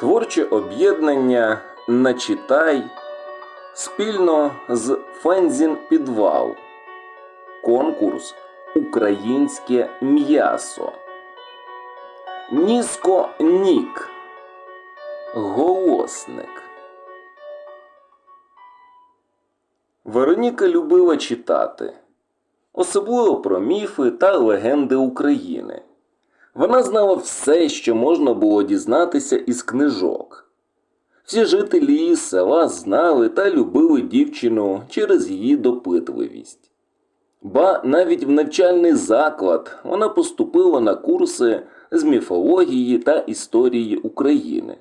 Творче об'єднання Начитай спільно з Фензін Підвал. Конкурс Українське м'ясо. Ніско Нік. Голосник. Вероніка любила читати, особливо про міфи та легенди України. Вона знала все, що можна було дізнатися із книжок. Всі жителі її села знали та любили дівчину через її допитливість. Ба навіть в навчальний заклад вона поступила на курси з міфології та історії України.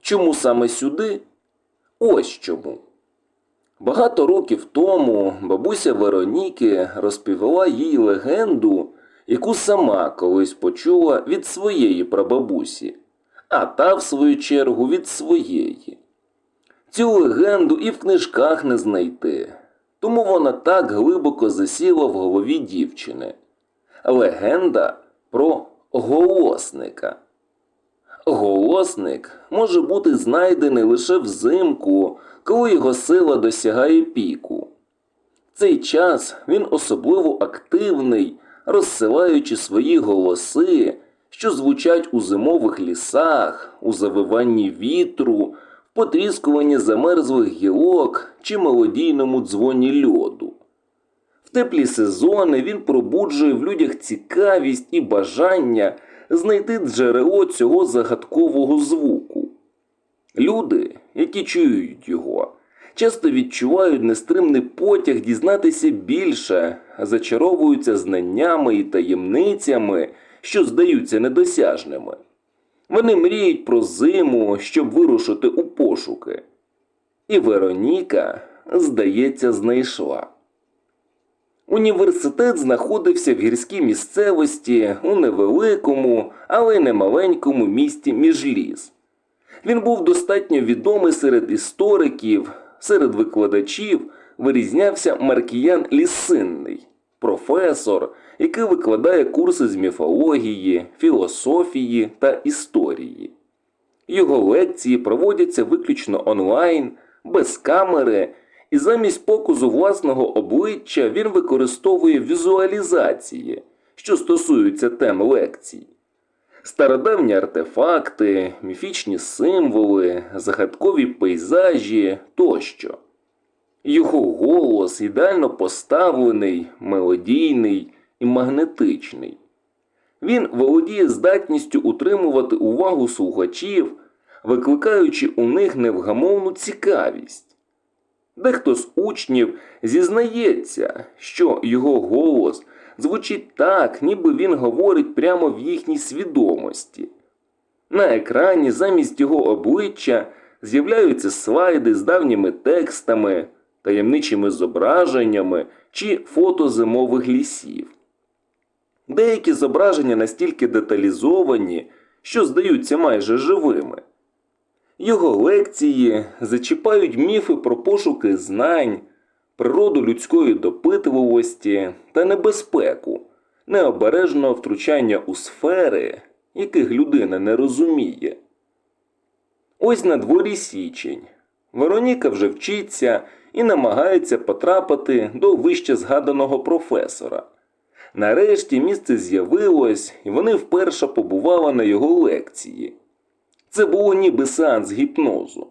Чому саме сюди? Ось чому. Багато років тому бабуся Вероніки розповіла їй легенду, яку сама колись почула від своєї прабабусі, а та, в свою чергу, від своєї. Цю легенду і в книжках не знайти, тому вона так глибоко засіла в голові дівчини. Легенда про голосника. Голосник може бути знайдений лише взимку, коли його сила досягає піку. В цей час він особливо активний, розсилаючи свої голоси, що звучать у зимових лісах, у завиванні вітру, в потріскуванні замерзлих гілок чи мелодійному дзвоні льоду. В теплі сезони він пробуджує в людях цікавість і бажання знайти джерело цього загадкового звуку. Люди, які чують його, часто відчувають нестримний потяг дізнатися більше, зачаровуються знаннями і таємницями, що здаються недосяжними. Вони мріють про зиму, щоб вирушити у пошуки. І Вероніка, здається, знайшла. Університет знаходився в гірській місцевості у невеликому, але й не маленькому місті Міжліс. Він був достатньо відомий серед істориків, серед викладачів вирізнявся Маркіян Лісинний, професор, який викладає курси з міфології, філософії та історії. Його лекції проводяться виключно онлайн, без камери, і замість показу власного обличчя він використовує візуалізації, що стосуються тем лекцій. Стародавні артефакти, міфічні символи, загадкові пейзажі тощо. Його голос ідеально поставлений, мелодійний і магнетичний. Він володіє здатністю утримувати увагу слухачів, викликаючи у них невгамовну цікавість. Дехто з учнів зізнається, що його голос звучить так, ніби він говорить прямо в їхній свідомості. На екрані замість його обличчя з'являються слайди з давніми текстами, таємничими зображеннями чи фото зимових лісів. Деякі зображення настільки деталізовані, що здаються майже живими. Його лекції зачіпають міфи про пошуки знань, природу людської допитливості та небезпеку, необережного втручання у сфери, яких людина не розуміє. Ось на дворі січень. Вероніка вже вчиться і намагається потрапити до вище згаданого професора. Нарешті місце з'явилось, і вони вперше побували на його лекції. Це було ніби сеанс гіпнозу.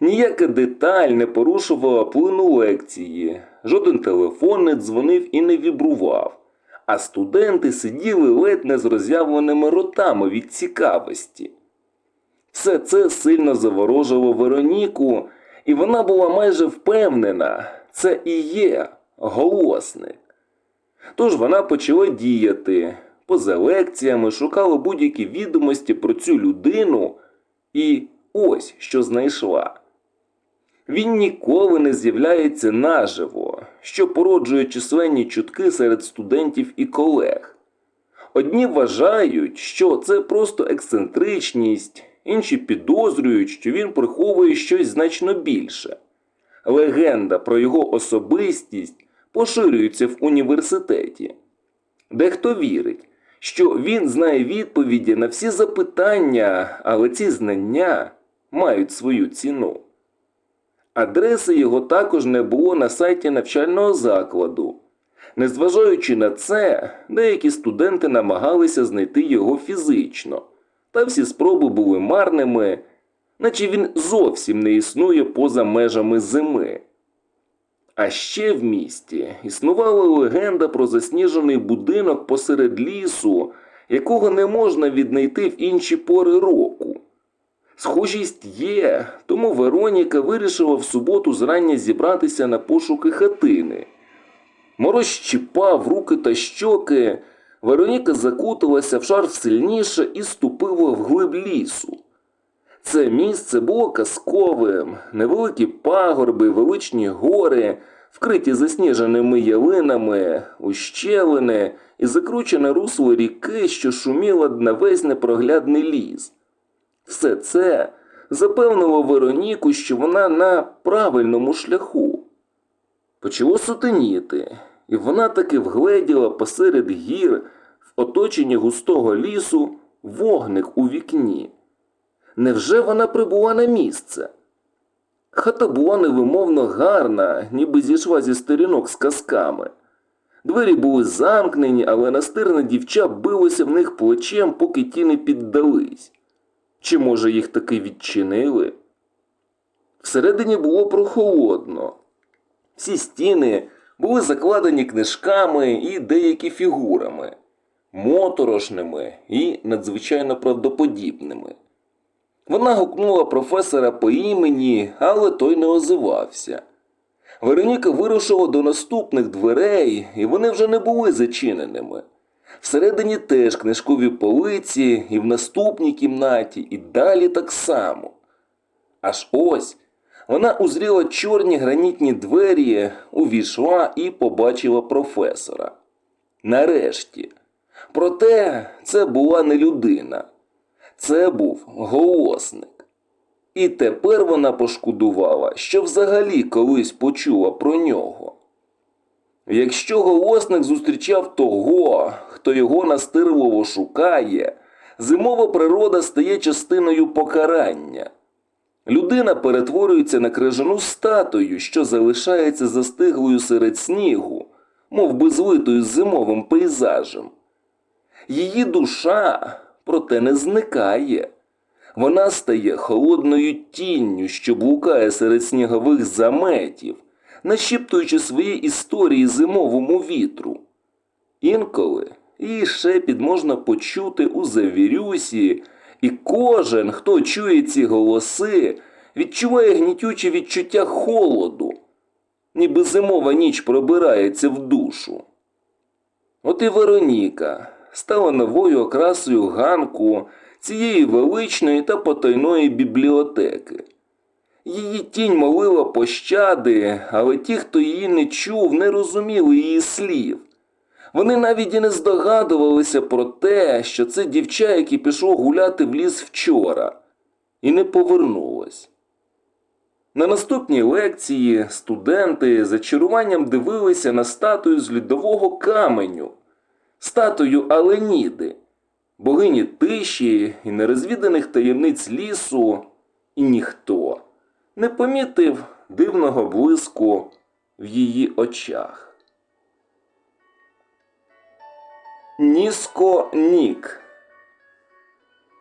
Ніяка деталь не порушувала плину лекції, жоден телефон не дзвонив і не вібрував, а студенти сиділи ледь не з роззявленими ротами від цікавості. Все це сильно заворожило Вероніку, і вона була майже впевнена, це і є голосник. Тож вона почала діяти, поза лекціями шукала будь-які відомості про цю людину, і ось що знайшла. Він ніколи не з'являється наживо, що породжує численні чутки серед студентів і колег. Одні вважають, що це просто ексцентричність, інші підозрюють, що він приховує щось значно більше. Легенда про його особистість поширюється в університеті. Дехто вірить, що він знає відповіді на всі запитання, але ці знання мають свою ціну. Адреси його також не було на сайті навчального закладу. Незважаючи на це, деякі студенти намагалися знайти його фізично, та всі спроби були марними, наче він зовсім не існує поза межами зими. А ще в місті існувала легенда про засніжений будинок посеред лісу, якого не можна віднайти в інші пори року. Схожість є, тому Вероніка вирішила в суботу зрання зібратися на пошуки хатини. Мороз щіпав руки та щоки. Вероніка закуталася в шарф сильніше і ступила вглиб лісу. Це місце було казковим, невеликі пагорби, величні гори, вкриті засніженими ялинами, ущелини і закручене русло ріки, що шуміла на весь непроглядний ліс. Все це запевнило Вероніку, що вона на правильному шляху. Почало сутеніти, і вона таки вгледіла посеред гір в оточенні густого лісу вогник у вікні. Невже вона прибула на місце? Хата була невимовно гарна, ніби зійшла зі сторінок з казками. Двері були замкнені, але настирне дівча билося в них плечем, поки ті не піддались. Чи, може, їх таки відчинили? Всередині було прохолодно. Всі стіни були закладені книжками і деякі фігурами, моторошними і надзвичайно правдоподібними. Вона гукнула професора по імені, але той не озивався. Вероніка вирушила до наступних дверей, і вони вже не були зачиненими. Всередині теж книжкові полиці, і в наступній кімнаті, і далі так само. Аж ось вона узріла чорні гранітні двері, увійшла і побачила професора. Нарешті. Проте це була не людина, це був голосник. І тепер вона пошкодувала, що взагалі колись почула про нього. Якщо голосник зустрічав того, хто його настирливо шукає, зимова природа стає частиною покарання. Людина перетворюється на крижану статую, що залишається застиглою серед снігу, мов би злитою з зимовим пейзажем. Її душа, проте, не зникає. Вона стає холодною тінню, що блукає серед снігових заметів, нашіптуючи свої історії зимовому вітру. Інколи її шепіт можна почути у завірюсі, і кожен, хто чує ці голоси, відчуває гнітюче відчуття холоду, ніби зимова ніч пробирається в душу. От і Вероніка стала новою окрасою ганку цієї величної та потайної бібліотеки. Її тінь молила пощади, але ті, хто її не чув, не розуміли її слів. Вони навіть і не здогадувалися про те, що це дівча, яке пішло гуляти в ліс вчора, і не повернулось. На наступній лекції студенти зачаруванням дивилися на статую з льодового каменю, статую Аленіди, богині тиші і нерозвіданих таємниць лісу, і ніхто не помітив дивного блиску в її очах. Ніско Нік.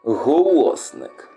Голосник.